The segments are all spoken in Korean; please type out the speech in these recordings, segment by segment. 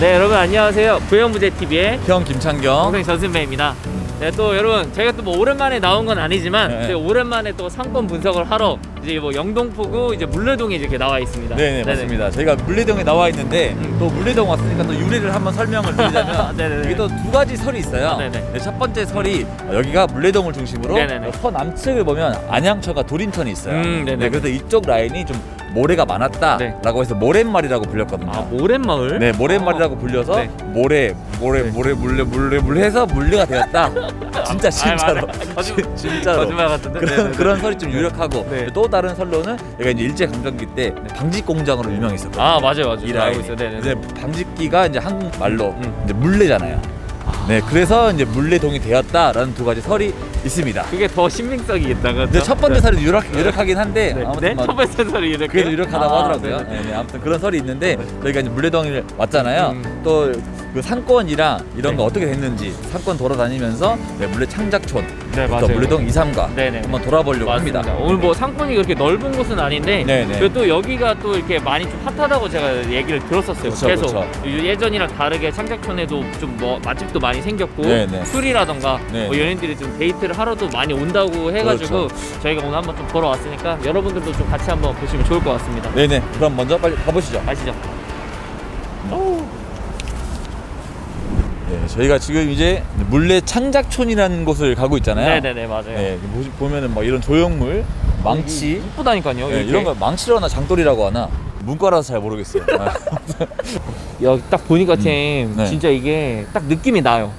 네 여러분 안녕하세요 부영부재TV의 형 김창경. 동생 전승배입니다 네 또 여러분 저희가 또 뭐 오랜만에 나온 건 아니지만 네. 저희 오랜만에 또 상권 분석을 하러 이제 뭐 영동포구 이제 물레동에 이렇게 나와 있습니다 네네 맞습니다. 저희가 물레동에 나와 있는데 음. 또 물레동 왔으니까 또 유래를 한번 설명을 드리자면 네네네. 이게 또 두 가지 설이 있어요. 아, 네네. 네, 첫 번째 설이 여기가 물레동을 중심으로 네네네. 서남측을 보면 안양처가 도림천이 있어요. 음, 네네. 네, 그래서 이쪽 라인이 좀 모래가 많았다라고 해서 모랫말이라고 불렸거든요. 네. 아 모랫마을? 네, 모래말이라고 불려서 네. 모래, 모래, 모래, 물레, 물레, 물레 해서 물레가 되었다. 진짜 진짜로. 아, 맞아요. 거짓- 진- 진짜로. 거짓말 같은데 그런 네네네. 그런 설이 좀 유력하고 네. 또 다른 설로는 여기가 이제 일제 강점기 때 방직 공장으로 유명했었거든요. 아 맞아요 맞아요 이 라인이. 있어요 네네 이제 방직기가 이제 한국말로 음. 이제 물레잖아요. 네, 그래서 이제 물레동이 되었다라는 두 가지 설이 있습니다. 그게 더 신빙성이 있다 그죠? 근데 첫 번째 설이 유력, 유력하긴 한데 네, 아무튼 네? 뭐 첫 번째 설이 이렇게 그래도 유력하다고 아, 하더라고요. 네네. 네, 네, 아무튼 그런 설이 있는데 저희가 이제 물레동을 왔잖아요. 음. 또그 상권이랑 이런 네. 거 어떻게 됐는지 상권 돌아다니면서 네, 물레 창작촌, 네또 맞아요 물레동 2, 3가 네네. 한번 돌아보려고 맞습니다. 합니다. 오늘 뭐 상권이 그렇게 넓은 곳은 아닌데 네네. 그리고 또 여기가 또 이렇게 많이 좀 핫하다고 제가 얘기를 들었었어요. 그쵸, 계속 그쵸. 예전이랑 다르게 창작촌에도 좀 뭐 맛집도 많이 생겼고 네네. 술이라던가 네. 뭐 연예인들이 좀 데이트를 하러도 많이 온다고 해가지고 그렇죠. 저희가 오늘 한번 좀 보러 왔으니까 여러분들도 좀 같이 한번 보시면 좋을 것 같습니다. 네네. 그럼 먼저 빨리 가보시죠. 아시죠? 네, 저희가 지금 이제 물레 창작촌이라는 곳을 가고 있잖아요. 네네네 맞아요. 네, 보시- 보면은 뭐 이런 조형물, 망치, 이쁘다니까요. 네. 이런 거 망치로나 장돌이라고 하나 문과라서 잘 모르겠어요. 아, 여기 딱 보니까 팀 네. 진짜 이게 딱 느낌이 나요.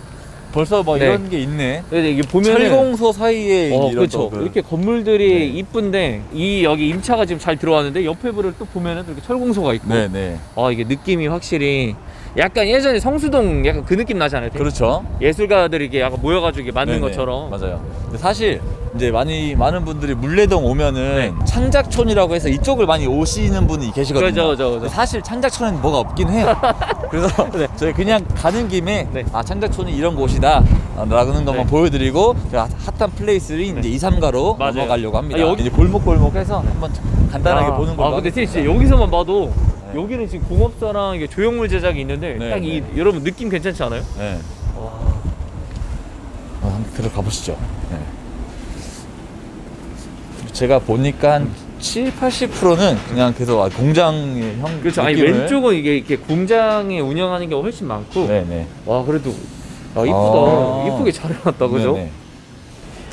벌써 뭐 네. 이런 게 있네. 근데 이게 보면 철공소 사이에 어, 이런 그렇죠. 또 그- 이렇게 건물들이 네. 이쁜데 이 여기 임차가 지금 잘 들어왔는데 옆에 불을 또 보면은 이렇게 철공소가 있고 네 네. 아 이게 느낌이 확실히 약간 예전에 성수동 약간 그 느낌 나지 않아요? 그렇죠. 예술가들이 이게 약간 모여가지고 이게 만든 네네. 것처럼 맞아요. 근데 사실 이제 많이 많은 분들이 물레동 오면은 네. 창작촌이라고 해서 이쪽을 많이 오시는 분이 계시거든요. 그죠, 그죠, 그죠. 근데 사실 창작촌에는 뭐가 없긴 해요. 그래서 네. 저희 그냥 가는 김에 네. 아 창작촌이 이런 곳이다 라는 것만 네. 보여드리고 제가 핫한 플레이스인 이제 2, 3가로 맞아요. 넘어가려고 합니다. 아, 여기- 이제 골목골목해서 한번 간단하게 아, 보는 걸로. 아 근데 하겠습니다. 진짜 여기서만 봐도 네. 여기는 지금 공업사랑 이게 조형물 제작이 있는데 네, 딱 이 네. 여러분 느낌 괜찮지 않아요? 네. 와. 어, 한번 들어가 보시죠. 네. 제가 보니까 한 7, 80%는 그냥 계속 아, 공장의 형 그렇죠. 아니 느낌을- 왼쪽은 이게 이렇게 공장에 운영하는 게 훨씬 많고 네 네. 와 그래도 아 이쁘다 아. 이쁘게 잘 해놨다 그죠? 네 네.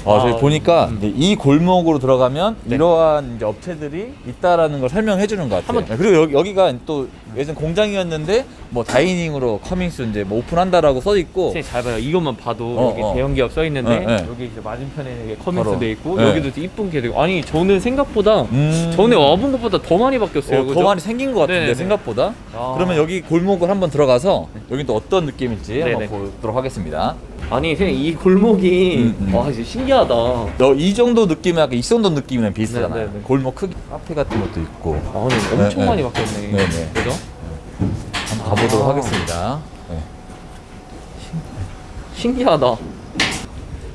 아, 저희 아, 보니까 음. 이제 이 골목으로 들어가면 네. 이러한 이제 업체들이 있다라는 걸 설명해 주는 것 같아요. 한번- 네, 그리고 여기, 여기 가 또 예전 공장이었는데 뭐 다이닝으로 커밍스 이제 뭐 오픈한다라고 써 있고 진짜 잘 봐요. 이것만 봐도 어, 여기 어. 대형 기업 써 있는데 네, 네. 여기 이제 맞은편에 이게 커밍스 바로. 돼 있고 네. 여기도 이쁜 게 되고 아니 저는 생각보다 음. 전에 와본 것보다 더 많이 바뀌었어요. 어, 그죠? 더 많이 생긴 것 같은데 네네네. 생각보다. 아. 그러면 여기 골목을 한번 들어가서 여기 또 어떤 느낌일지 네네. 한번 보도록 하겠습니다. 아니 선생님 이 골목이 음, 음. 와 진짜 신기하다. 너 이 정도 느낌은 약간 이 정도 느낌이랑 비슷하잖아요. 네네 네. 골목 크기, 카페 같은 것도 있고. 아 근데 엄청 네, 많이 네. 바뀌었네. 네 네. 그죠? 한번 가보도록 아. 하겠습니다. 네. 신기하다.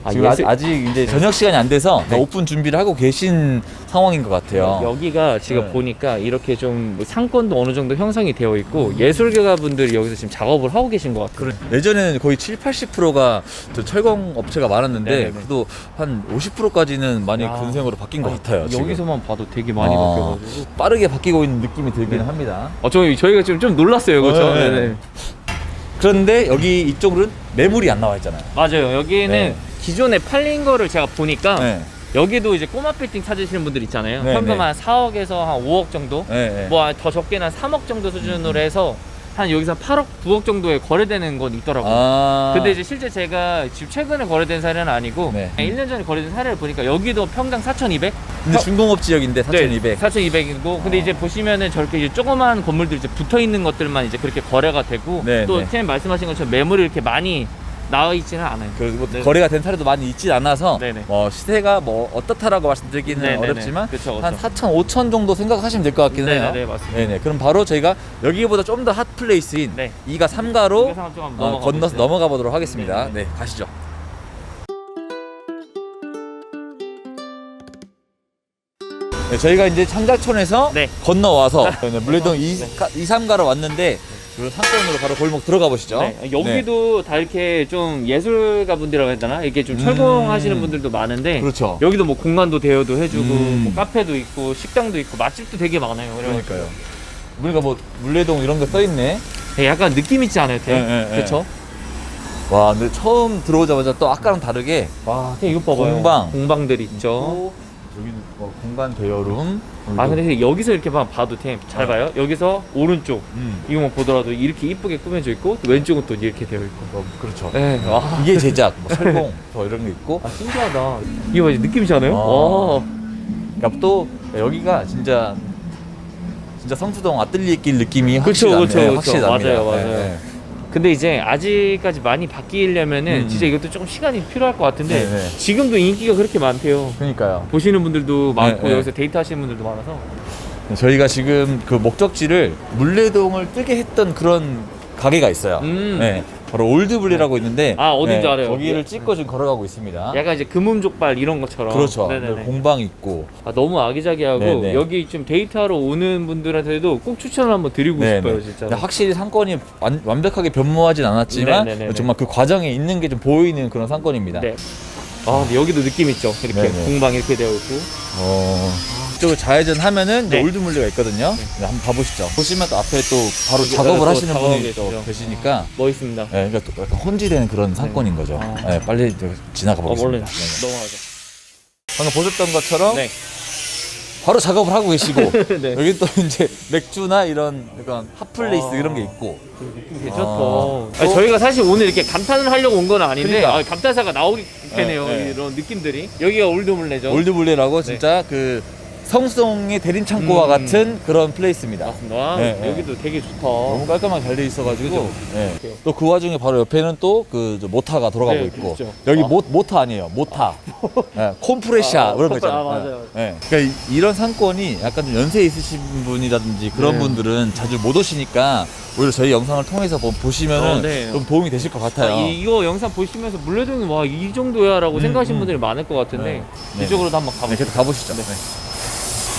아, 지금 예술- 아직, 아직 이제 저녁 시간이 안 돼서 네. 오픈 준비를 하고 계신 상황인 것 같아요. 여기가 지금 네. 보니까 이렇게 좀뭐 상권도 어느 정도 형성이 되어 있고 예술가 분들이 여기서 지금 작업을 하고 계신 것 같아요. 예전에는 거의 7, 80%가 철공 업체가 많았는데 네네네. 그래도 한 50%까지는 많이 야. 근생으로 바뀐 것 아니, 같아요. 지금. 여기서만 봐도 되게 많이 아, 바뀌어가지고. 빠르게 바뀌고 있는 느낌이 들기는 네. 합니다. 어, 저희 저희가 지금 좀 놀랐어요, 그렇죠? 네, 네. 네네. 그런데 여기 이쪽으로는 매물이 안 나와 있잖아요. 맞아요. 여기는 네. 기존에 팔린 거를 제가 보니까 네. 여기도 이제 꼬마 빌딩 찾으시는 분들 있잖아요. 네, 현금 네. 한 4억에서 한 5억 정도, 네, 네. 뭐 더 적게는 한 3억 정도 수준으로 해서 한 여기서 8억, 9억 정도에 거래되는 건 있더라고요. 아. 근데 이제 실제 제가 지금 최근에 거래된 사례는 아니고 네. 1년 전에 거래된 사례를 보니까 여기도 평당 4,200? 근데 중공업 지역인데 4,200. 4,200이고 근데 어. 이제 보시면은 저렇게 이제 조그마한 건물들 이제 붙어 있는 것들만 이제 그렇게 거래가 되고 네, 또 네. 말씀하신 것처럼 매물이 이렇게 많이 나와 있지는 않아요. 그리고 뭐 네. 거래가 된 사례도 많이 있지 않아서 네네. 뭐 시세가 뭐 어떻다라고 말씀드리기는 네네네. 어렵지만 그쵸, 그쵸. 한 4천, 5천 정도 생각하시면 될 것 같긴 해요. 네네 맞습니다. 네네. 그럼 바로 저희가 여기보다 좀 더 핫 플레이스인 네. 2가 3가로 이거 상황 좀 한번 어, 넘어가 건너서. 넘어가 보도록 하겠습니다. 네네. 네, 가시죠. 네, 저희가 이제 창작촌에서 네. 건너와서 네, 물레동 2, 네. 2, 3가로 왔는데 그런 상권으로 바로 골목 들어가 보시죠. 네, 여기도 다 이렇게 좀 예술가 분들이라고 해야 되나? 이게 좀 음. 철공하시는 분들도 많은데 그렇죠. 여기도 뭐 공간도 대여도 해주고 음. 뭐 카페도 있고 식당도 있고 맛집도 되게 많아요. 그래가지고 그러니까요. 우리가 뭐 물레동 이런 게써 있네. 되게 약간 느낌 있지 않아요? 되게? 네, 네, 네. 그렇죠? 와, 근데 처음 들어오자마자 또 아까랑 다르게 와, 이거 봐봐요. 공방. 공방들 있죠. 또 여기는 뭐 공간 대여룸. 아 근데 여기서 이렇게 봐- 봐도 템잘 어. 봐요. 여기서 오른쪽 음. 이거만 보더라도 이렇게 이쁘게 꾸며져 있고 또 왼쪽은 또 이렇게 되어 있고. 어, 그렇죠. 네, 와. 이게 제작, 뭐 설공, 더 이런 게 있고. 아 신기하다. 이거 봐, 느낌이지 않아요? 아. 와. 그러니까 또 여기가 진짜 진짜 성수동 아뜰리에길 느낌이 그쵸, 확실히 그쵸. 그쵸. 맞아요, 맞아요. 네, 네. 근데 이제 아직까지 많이 바뀌려면은 음. 진짜 이것도 조금 시간이 필요할 것 같은데 네, 네. 지금도 인기가 그렇게 많대요. 그러니까요. 보시는 분들도 많고 네. 여기서 데이트 하시는 분들도 많아서 저희가 지금 그 목적지를 물레동을 뜨게 했던 그런 가게가 있어요. 음. 네. 바로 올드블리라고 있는데 아, 어딘지 알아요. 거기를 찍고 지금 걸어가고 있습니다. 약간 이제 금음족발 이런 것처럼 그렇죠. 네네네. 공방 있고. 아, 너무 아기자기하고 네네. 여기 좀 데이트하러 오는 분들한테도 꼭 추천을 한번 드리고 네, 싶어요 네. 진짜. 근데 확실히 상권이 완, 완벽하게 변모하진 않았지만 네, 네, 네, 네. 정말 그 과정에 있는 게 좀 보이는 그런 상권입니다. 네. 아 근데 여기도 느낌 있죠. 이렇게 네네. 공방 이렇게 되어 있고. 어, 이쪽으로 좌회전 하면은 네. 올드 물리가 있거든요. 네, 한번 봐보시죠. 보시면 또 앞에 또 바로 여기 작업을 또 하시는 분이 또 있죠. 계시니까 멋있습니다. 네, 그러니까 또 약간 혼지되는 그런 상권인 거죠. 아. 네, 빨리 저 지나가 어, 얼른 보겠습니다. 네, 네. 넘어가죠. 방금 보셨던 것처럼 네. 바로 작업을 하고 계시고 네. 여기 또 이제 맥주나 이런 약간 핫플레이스 아. 이런 게 있고 괜찮다. 아. 아니, 저희가 사실 오늘 이렇게 감탄을 하려고 온 건 아닌데 그러니까. 아, 감탄사가 나오게 되네요. 네, 네. 이런 느낌들이. 여기가 올드물레죠. 올드블레라고 진짜 그 성수동의 대림 창고와 음. 같은 그런 플레이스입니다. 맞습니다. 와, 네, 네. 여기도 되게 좋다. 너무 깔끔하게 잘 돼 있어가지고? 네. 또그 와중에 바로 옆에는 또그 모타가 돌아가고 네, 있고 그렇죠. 여기 아. 모, 모타 아니에요 모타 네, 콤프레샤 아, 이런 거 콤프레- 있잖아요 아, 맞아요. 네. 그러니까 이- 이런 상권이 약간 좀 연세 있으신 분이라든지 그런 네. 분들은 자주 못 오시니까 오히려 저희 영상을 통해서 보- 보시면 은 어, 네. 좀 도움이 되실 것 같아요 아, 이, 이거 영상 보시면서 물레동이 와 이 정도야라고 음, 생각하시는 음. 분들이 많을 것 같은데 네. 이쪽으로도 한번 네, 가보죠. 계속 가보시죠 네.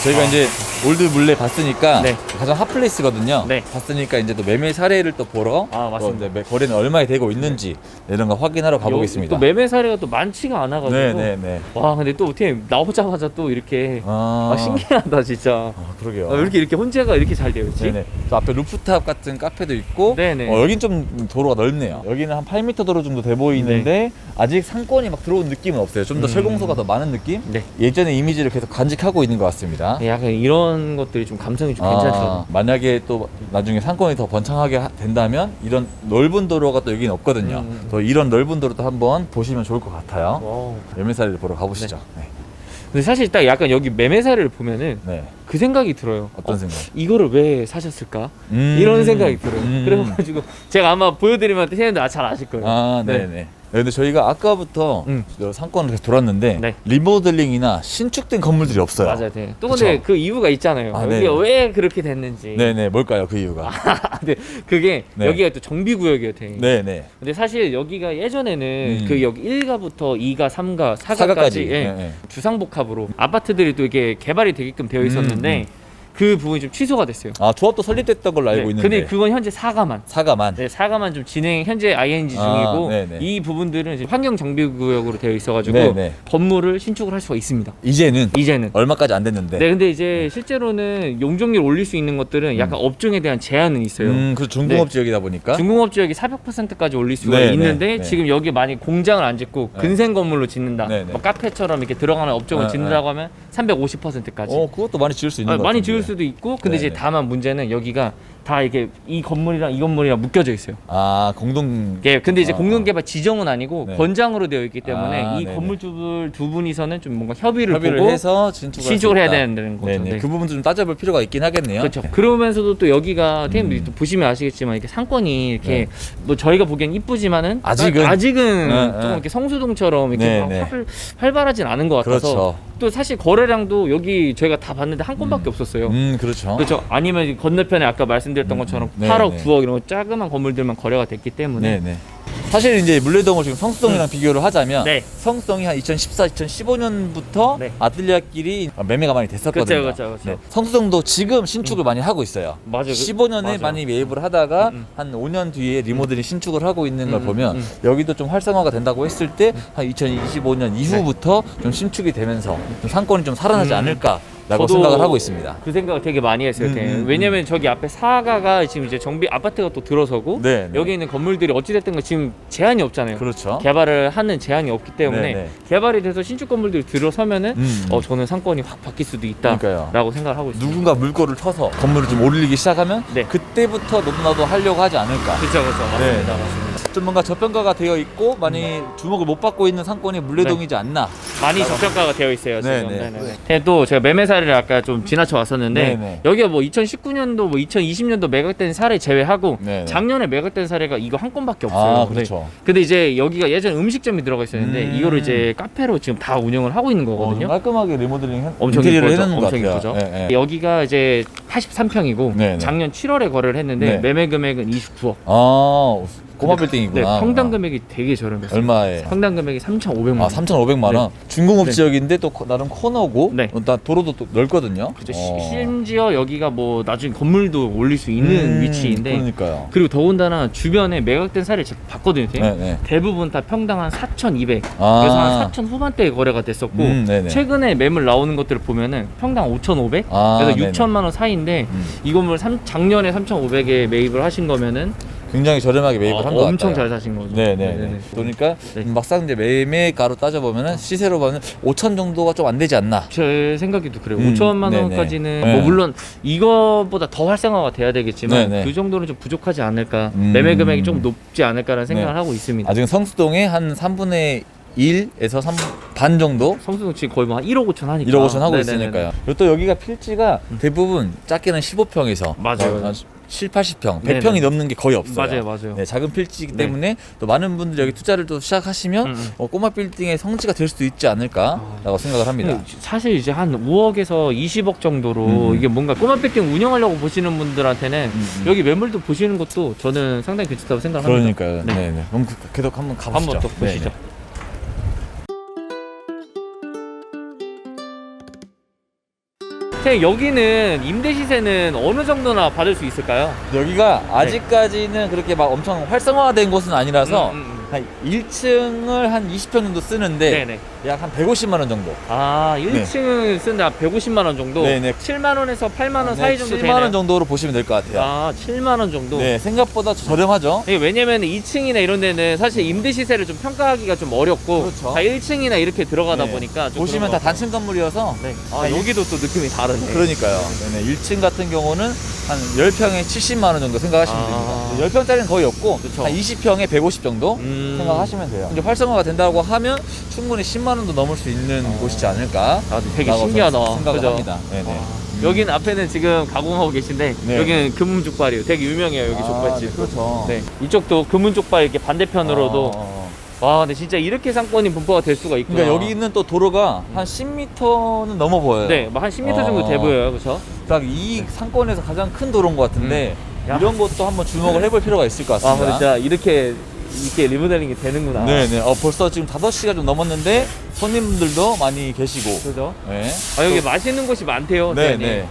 저희가 이제 올드 물레 봤으니까 네. 가장 핫플레이스거든요. 네. 봤으니까 이제 또 매매 사례를 또 보러 아, 맞습니다. 또 이제 매- 거래는 얼마에 되고 있는지 이런 거 확인하러 가보겠습니다. 또 매매 사례가 또 많지가 않아가지고. 네네네. 와 근데 또 어떻게 나오자마자 또 이렇게 아, 아, 신기하다 진짜. 아, 그러게요. 아, 왜 이렇게 이렇게 혼재가 이렇게 잘 되어 있지? 네네. 또 앞에 루프탑 같은 카페도 있고, 네네. 어, 여긴 좀 도로가 넓네요. 여기는 한 8m 도로 정도 돼 보이는데 아직 상권이 막 들어온 느낌은 없어요. 좀 더 음. 철공소가 더 많은 느낌? 네. 예전의 이미지를 계속 간직하고 있는 것 같습니다. 네, 약간 이런 것들이 좀 감성이 좀 괜찮죠. 아, 만약에 또 나중에 상권이 더 번창하게 하- 된다면 이런 넓은 도로가 또 여기는 없거든요. 음, 음. 또 이런 넓은 도로도 한번 보시면 좋을 것 같아요. 와우. 열매사리를 보러 가보시죠. 네. 근데 사실 딱 약간 여기 매매 사례를 보면은 네. 그 생각이 들어요. 어떤 어, 생각? 이거를 왜 사셨을까? 음. 이런 생각이 들어요. 음. 그래가지고 제가 아마 보여드리면 선생님들 아, 잘 아실 거예요. 아, 네. 네, 근데 저희가 아까부터 음. 저 상권을 계속 돌았는데 네. 리모델링이나 신축된 건물들이 없어요. 맞아요. 네. 또 근데 그쵸? 그 이유가 있잖아요. 아, 여기가 네네. 왜 그렇게 됐는지. 네네. 뭘까요, 그 이유가? 근데 그게 네. 여기가 또 정비구역이에요. 되게. 네네. 근데 사실 여기가 예전에는 음. 그 여기 1가부터 2가, 3가, 4가까지 사과까지. 예, 네, 네. 주상복합으로 아파트들이 또 이게 개발이 되게끔 되어 있었는데 음, 그 부분이 좀 취소가 됐어요. 아, 조합도 설립됐던 걸로 알고 네, 있는데. 근데 그건 현재 4가만. 사과만. 네, 4가만 좀 진행 현재 ING 아, 중이고 네네. 이 부분들은 이제 환경 정비 구역으로 되어 있어 가지고 네네. 건물을 신축을 할 수가 있습니다. 이제는 이제는 얼마까지 안 됐는데. 네, 근데 이제 실제로는 용적률 올릴 수 있는 것들은 약간 업종에 대한 제한은 있어요. 음, 그 중공업 네. 지역이다 보니까. 중공업 지역이 400%까지 올릴 수가 네, 있는데 네, 네. 지금 여기 만약 공장을 안 짓고 네. 근생 건물로 짓는다. 네, 네. 뭐 카페처럼 이렇게 들어가는 업종을 네, 짓는다고 하면 350%까지. 어, 그것도 많이 지을 수 있는 아, 것 많이 같은데. 지을 수도 있고 근데 네, 이제 네. 다만 문제는 여기가 다 이게 이 건물이랑 이 건물이랑 묶여져 있어요. 아, 공동 예, 근데 이제 아, 공동개발 지정은 아니고 네. 권장으로 되어 있기 때문에 아, 이 네네. 건물주들 두 분이서는 좀 뭔가 협의를, 협의를 보고 해서 신축을 해야. 되는 거죠. 네. 그 부분도 좀 따져볼 필요가 있긴 하겠네요. 그렇죠. 그러면서도 또 여기가 태님들이 음. 또 보시면 아시겠지만 이렇게 상권이 이렇게 네. 뭐 저희가 보기엔 이쁘지만은 아직은? 아직은 네, 좀 네. 이렇게 성수동처럼 이렇게 네, 막 네. 활, 활발하진 않은 것 같아서 그렇죠. 또 사실 거래량도 여기 저희가 다 봤는데 한 건밖에 없었어요. 음, 그렇죠. 그렇죠. 아니면 이 건너편에 아까 말씀 드렸던 음, 것처럼 네, 8억, 네. 9억 이런 작은 건물들만 거래가 됐기 때문에 네네. 사실 이제 물레동을 지금 성수동이랑 비교를 하자면 음. 네. 성수동이 한 2014, 2015년부터 네. 아틀리아끼리 매매가 많이 됐었거든요. 그쵸, 그쵸, 그쵸. 성수동도 지금 신축을 많이 하고 있어요. 맞아요. 15년에 맞아요. 많이 매입을 하다가 음, 음. 한 5년 뒤에 리모델링 신축을 하고 있는 걸 음, 보면 음. 여기도 좀 활성화가 된다고 했을 때 한 2025년 이후부터 좀 신축이 되면서 좀 상권이 좀 살아나지 음. 않을까 라고 생각을 하고 있습니다. 그 생각 되게 많이 했어요. 음, 되게. 음, 왜냐면 저기 앞에 사가가 지금 이제 정비 아파트가 또 들어서고 네, 네. 여기 있는 건물들이 어찌됐든 간 지금 제한이 없잖아요. 그렇죠. 개발을 하는 제한이 없기 때문에 네, 네. 개발이 돼서 신축 건물들이 들어서면은 음. 어 저는 상권이 확 바뀔 수도 있다라고 그러니까요. 생각을 하고 있습니다. 누군가 물꼬를 쳐서 건물을 좀 올리기 시작하면 네. 그때부터 너도 나도 하려고 하지 않을까. 그렇죠, 그렇죠, 맞습니다, 네. 맞습니다. 좀 뭔가 저평가가 되어 있고 많이 주목을 못 받고 있는 상권이 물레동이지 않나. 많이 저평가가 되어 있어요 네, 지금. 네. 네 네 네. 근데 또 제가 매매 사 례를 아까 좀 지나쳐 왔었는데 네, 네. 여기가 뭐 2019년도 뭐 2020년도 매각된 사례 제외하고 네, 네. 작년에 매각된 사례가 이거 한 건밖에 없어요. 아, 근데 그렇죠. 근데 이제 여기가 예전 음식점이 들어가 있었는데 음. 이거를 이제 카페로 지금 다 운영을 하고 있는 어, 거거든요. 깔끔하게 리모델링 해, 엄청 인테리어를 것 엄청 같아요. 이쁘죠. 예, 예. 여기가 이제 83평이고 네, 네. 작년 7월에 거래를 했는데 네. 매매 금액은 29억. 아, 고마 네, 빌딩이구나. 평당 금액이 되게 저렴했어요. 얼마에? 평당 금액이 3,500만 원. 아, 3,500만 원. 중공업 네. 지역인데 또 코- 나름 코너고, 네. 어, 나 도로도 또 넓거든요. 그죠. 어. 시- 심지어 여기가 뭐 나중에 건물도 올릴 수 있는 음, 위치인데 그러니까요. 그리고 더군다나 주변에 매각된 사례 제가 봤거든요. 되게. 네, 네. 대부분 다 평당 한 4,200. 아. 그래서 한 4,000 후반대에 거래가 됐었고 음, 네네. 최근에 매물 나오는 것들을 보면은 평당 5,500. 아, 그래서 네네. 6천만 원 사이인데 음. 이 건물 삼- 작년에 3,500에 매입을 하신 거면은 굉장히 저렴하게 매입을 어, 한것 엄청 같아요. 잘 사신 거죠. 네네. 네네네. 그러니까 네. 막상 이제 매매가로 따져 보면은 시세로 보면 5천 정도가 좀 안 되지 않나. 제 생각에도 그래요. 음, 5천만 네네. 원까지는 네. 뭐 물론 이거보다 더 활성화가 돼야 되겠지만 네네. 그 정도는 좀 부족하지 않을까. 음. 매매 금액이 좀 높지 않을까라는 생각을 네. 하고 있습니다. 아직 성수동에 한 3분의 1에서 3, 반 정도? 성수동 지금 거의 뭐 한 1억 5천 하니까. 1억 5천 하고 네네네네. 있으니까요. 그리고 또 여기가 필지가 대부분 작게는 15평에서 맞아요. 7, 80평, 네네. 100평이 넘는 게 거의 없어요. 맞아요, 맞아요. 네, 작은 필지이기 네. 때문에 또 많은 분들이 여기 투자를 또 시작하시면 음, 음. 어, 꼬마 빌딩의 성지가 될 수도 있지 않을까라고 생각을 합니다. 근데 사실 이제 한 5억에서 20억 정도로 음. 이게 뭔가 꼬마 빌딩 운영하려고 보시는 분들한테는 음, 음. 여기 매물도 보시는 것도 저는 상당히 괜찮다고 생각합니다. 그러니까요. 네. 네. 네 그럼 그- 계속 한번 가보시죠. 한번 또 보시죠. 네, 선생님, 여기는 임대 시세는 어느 정도나 받을 수 있을까요? 네. 여기가 아직까지는 그렇게 막 엄청 활성화된 곳은 아니라서 음, 음, 음. 한 1층을 한 20평 정도 쓰는데 네네. 약 한 150만 원 정도. 아, 1층을 쓴다 150만 원 정도. 네 네. 7만 원에서 8만 원 네, 사이 정도 7만 되나요? 원 정도로 보시면 될 것 같아요. 아, 7만 원 정도. 네, 생각보다 저렴하죠. 이게 왜냐면 2층이나 이런 데는 사실 임대 시세를 좀 평가하기가 좀 어렵고 그렇죠. 다 1층이나 이렇게 들어가다 네. 보니까 좀 보시면 그런 다것 단층 건물이어서 네. 아, 아, 여기도 또 느낌이 다르네. 그러니까요. 네 네. 1층 같은 경우는 한 10평에 70만 원 정도 생각하시면 아. 됩니다. 10평짜리는 거의 없고 그쵸. 한 20평에 150 정도 음. 생각하시면 돼요. 이제 활성화가 된다고 하면 충분히 10만 원도 넘을 수 있는 곳이지 않을까? 아, 되게 라고 신기하다. 생각을 그죠? 합니다. 네네. 아, 여기는 앞에는 지금 가공하고 계신데 네. 여기는 금은 족발이에요. 되게 유명해요 여기 아, 족발집. 네, 그렇죠. 네, 이쪽도 금은 족발 이렇게 반대편으로도 어. 와, 근데 진짜 이렇게 상권이 분포가 될 수가 있구나. 그러니까 여기 있는 또 도로가 한 10m는 넘어 보여요. 네, 뭐한 10m 정도 어. 돼 보여요, 그렇죠? 딱 이 상권에서 가장 큰 도로인 것 같은데 음. 야. 이런 것도 한번 주목을 해볼 필요가 있을 것 아, 근데 같습니다. 진짜 이렇게 이렇게 리모델링이 되는구나. 네네. 어, 벌써 지금 5시가 좀 넘었는데 손님들도 많이 계시고. 그죠? 네. 아, 여기 맛있는 곳이 많대요. 네, 사장님. 네.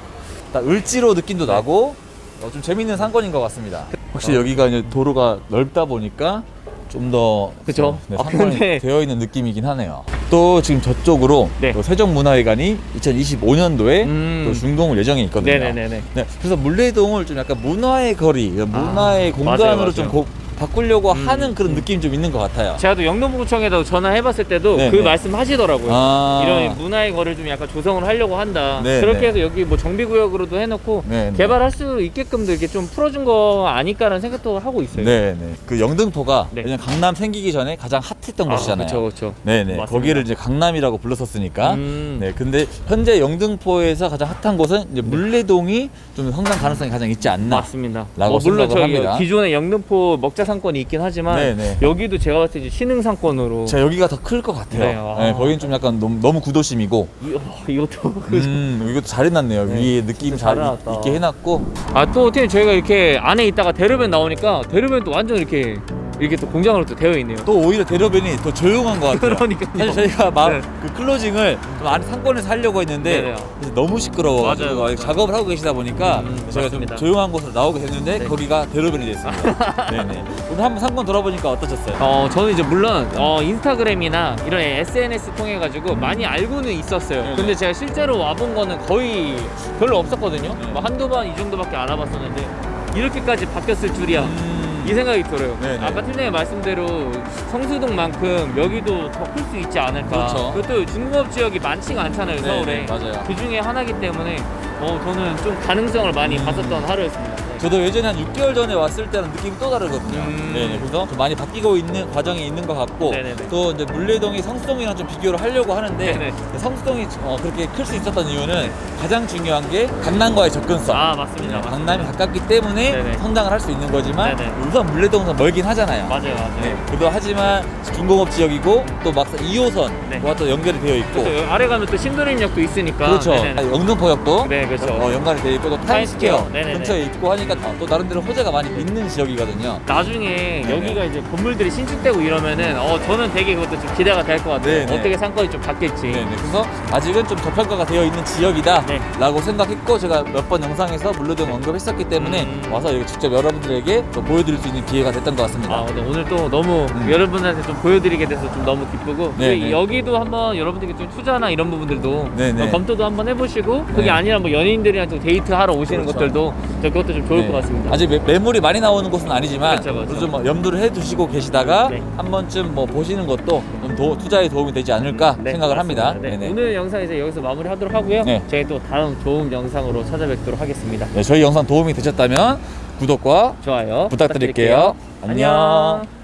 딱 을지로 느낌도 나고 어, 좀 재밌는 상권인 것 같습니다. 확실히 어. 여기가 이제 도로가 넓다 보니까 좀 더 그쵸? 네, 아, 상권이 근데- 되어 있는 느낌이긴 하네요. 또 지금 저쪽으로 네. 또 세종문화회관이 2025년도에 음. 또 준공을 예정이 있거든요. 네네네네. 네, 그래서 물레동을 좀 약간 문화의 거리, 문화의 아, 공간으로 맞아요, 좀 맞아요. 고- 바꾸려고 음, 하는 그런 느낌이 좀 있는 것 같아요. 제가 또 영등포구청에다 전화해봤을 때도 네, 그 네. 말씀 하시더라고요. 아. 이런 문화의 거를 좀 약간 조성을 하려고 한다. 네, 그렇게 네. 해서 여기 뭐 정비구역으로도 해놓고 네, 네. 개발할 수 있게끔도 이렇게 좀 풀어준 거 아닐까라는 생각도 하고 있어요. 네, 네. 그 영등포가 네. 왜냐면 강남 생기기 전에 가장 핫했던 곳이잖아요. 그렇죠, 그렇죠. 네, 네. 맞습니다. 거기를 이제 강남이라고 불렀었으니까. 음. 네, 근데 현재 영등포에서 가장 핫한 곳은 이제 물레동이 좀 성장 가능성이 가장 있지 않나. 맞습니다. 라고 뭐 물론 생각을 저기 합니다. 기존의 영등포 먹자 상권이 있긴 하지만 네, 네. 여기도 제가 봤을 때 이제 신흥 상권으로 제가 여기가 더 클 것 같아요. 네, 네, 아. 거긴 좀 약간 너무, 너무 구도심이고. 이, 어, 이것도 음, 이것도 잘 해놨네요. 네. 위에 느낌 잘잘 있- 해놨다. 있 게 해놨고. 아또 어떻게 저희가 이렇게 안에 있다가 대로변 나오니까 대로변도 완전 이렇게 이렇게 또 공장으로 또 되어 있네요. 또 오히려 대로변이 더 조용한 것 같아요. 그러니까요. 사실 저희가 막 네. 그 클로징을 좀 안에 상권에서 하려고 했는데 네네. 너무 시끄러워. 맞아요, 맞아요. 작업을 하고 계시다 보니까 음, 저희가 맞습니다. 좀 조용한 곳으로 나오게 됐는데 네. 거기가 대로변이 됐습니다. 네네. 오늘 한번 상권 돌아보니까 어떠셨어요? 어 저는 이제 물론 어, 인스타그램이나 이런 SNS 통해 가지고 많이 알고는 있었어요. 네네. 근데 제가 실제로 와본 거는 거의 별로 없었거든요. 네. 뭐 한두 번 이 정도밖에 안 와봤었는데 이렇게까지 바뀌었을 줄이야. 음, 이 생각이 들어요. 네네. 아까 팀장님 말씀대로 성수동만큼 여기도 더 클 수 있지 않을까. 그렇죠. 리고또 중공업 지역이 많지가 않잖아요, 네네, 서울에. 맞아요. 그 중에 하나이기 때문에 어, 저는 좀 가능성을 많이 음. 봤었던 하루였습니다. 네. 저도 예전에 한 6개월 전에 왔을 때랑 느낌이 또 다르거든요. 음. 네네. 그래서 좀 많이 바뀌고 있는 과정이 있는 것 같고 네네네. 또 이제 물레동이 성수동이랑 좀 비교를 하려고 하는데 네네. 성수동이 어, 그렇게 클 수 있었던 이유는 가장 중요한 게 강남과의 접근성. 아 맞습니다. 네, 맞습니다. 강남이 가깝기 때문에 네네. 성장을 할 수 있는 거지만 네네. 우선 물레동은 멀긴 하잖아요. 맞아요, 맞아요. 네, 그래도 하지만 중공업 지역이고 또 막상 2호선과 네. 또 연결이 되어 있고 또 여기 아래 가면 또 신도림역도 있으니까. 그렇죠. 네네. 영등포역도 네, 그렇죠. 어, 연관이 되어 있고 또 타임스퀘어. 타임스퀘어 네네네. 근처에 있고 하니까 또 나름대로 호재가 많이 있는 지역이거든요. 나중에 네네. 여기가 이제 건물들이 신축되고 이러면은 어 저는 되게 그것도 좀 기대가 될 것 같아요. 네네. 어떻게 상권이 좀 바뀔지. 네, 네. 그래서 아직은 좀 저평가가 되어 있는 지역이다라고 네. 생각했고 제가 몇 번 영상에서 물레동 언급했었기 때문에 음. 와서 여기 직접 여러분들에게 또 보여드릴 수 있는 기회가 됐던 것 같습니다. 아, 근데 오늘 또 너무 음. 여러분한테 좀 보여드리게 돼서 좀 너무 기쁘고 네, 네. 여기도 한번 여러분들께 좀 투자나 이런 부분들도 네, 네. 어, 검토도 한번 해보시고 그게 네. 아니라 뭐 연예인들이랑 좀 데이트 하러 오시는 그렇죠. 것들도 저 그것도 좀 좋을 네. 것 같습니다. 아직 매, 매물이 많이 나오는 곳은 아니지만 그렇죠, 그렇죠. 좀뭐 염두를 해두시고 계시다가 네. 한 번쯤 뭐 보시는 것도 좀 도, 투자에 도움이 되지 않을까 네, 생각을 합니다. 맞습니다. 네, 네네. 오늘 영상 이제 여기서 마무리하도록 하고요. 네. 저희 또 다음 좋은 영상으로 찾아뵙도록 하겠습니다. 네, 저희 영상 도움이 되셨다면 구독과 좋아요 부탁드릴게요. 안녕.